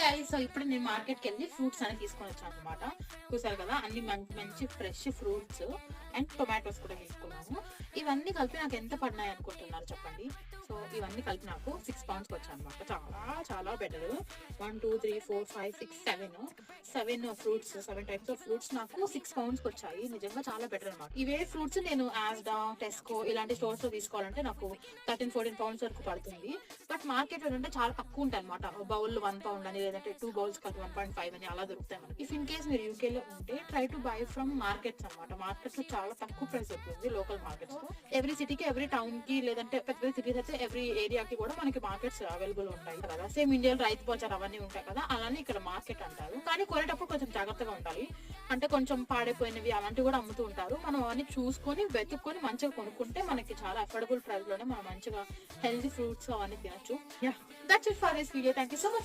Guys so ఇప్పుడు నేను మార్కెట్కి వెళ్ళి ఫ్రూట్స్ అని తీసుకొని వచ్చాను అనమాట చూసారు కదా అన్ని మంచి మంచి ఫ్రెష్ ఫ్రూట్స్ అండ్ టొమాటోస్ కూడా తీసుకున్నాను ఇవన్నీ కలిపి నాకు ఎంత పడినాయి అనుకుంటున్నారు చెప్పండి? సో ఇవన్నీ కలిపి నాకు సిక్స్ పౌండ్స్ వచ్చాయి అనమాట చాలా చాలా better one two three four five six seven seven fruits seven types of fruits నాకు సిక్స్ పౌండ్స్ వచ్చాయి. నిజంగా చాలా బెటర్ అనమాట ఇవే ఫ్రూట్స్ నేను ఆస్డా టెస్కో ఇలాంటి స్టోర్స్లో తీసుకోవాలంటే నాకు థర్టీన్ ఫోర్టీన్ పౌండ్స్ వరకు పడుతుంది. బట్ మార్కెట్ అంటే చాలా తక్కువ ఉంటాయి అనమాట బౌల్ వన్ పౌండ్ అని లేదంటే టూ బౌల్స్ కాదు వన్ పాయింట్ ఫైవ్ అని అలా దొరుకుతాయి మనకి. ఇఫ్ ఇన్ కేస్ మీరు యూకే లో ఉంటే try to buy from markets అనమాట మార్కెట్స్లో చాలా తక్కువ ప్రైస్ దొరుకుతుంది లోకల్ మార్కెట్స్లో. ఎవ్రీ సిటీకి ఎవ్రీ టౌన్కి లేదంటే పెద్ద పెద్ద సిటీస్ అయితే ఎవ్రీ ఏరియాకి కూడా మనకి మార్కెట్స్ అవైలబుల్ ఉంటాయి కదా. సేమ్ ఇండియాలో రైతు బజార్ అవన్నీ ఉంటాయి కదా అలానే ఇక్కడ మార్కెట్ అంటారు. కానీ కొనేటప్పుడు కొంచెం జాగ్రత్తగా ఉండాలి. అంటే కొంచెం పాడైపోయినవి అలాంటివి కూడా అమ్ముతూ ఉంటారు. మనం అవన్నీ చూసుకొని వెతుక్కొని మంచిగా కొనుక్కుంటే మనకి చాలా అఫోర్డబుల్ ప్రైస్లోనే మనం మంచిగా హెల్తీ ఫ్రూట్స్ అవన్నీ తినొచ్చు. That's it for this video thank you so much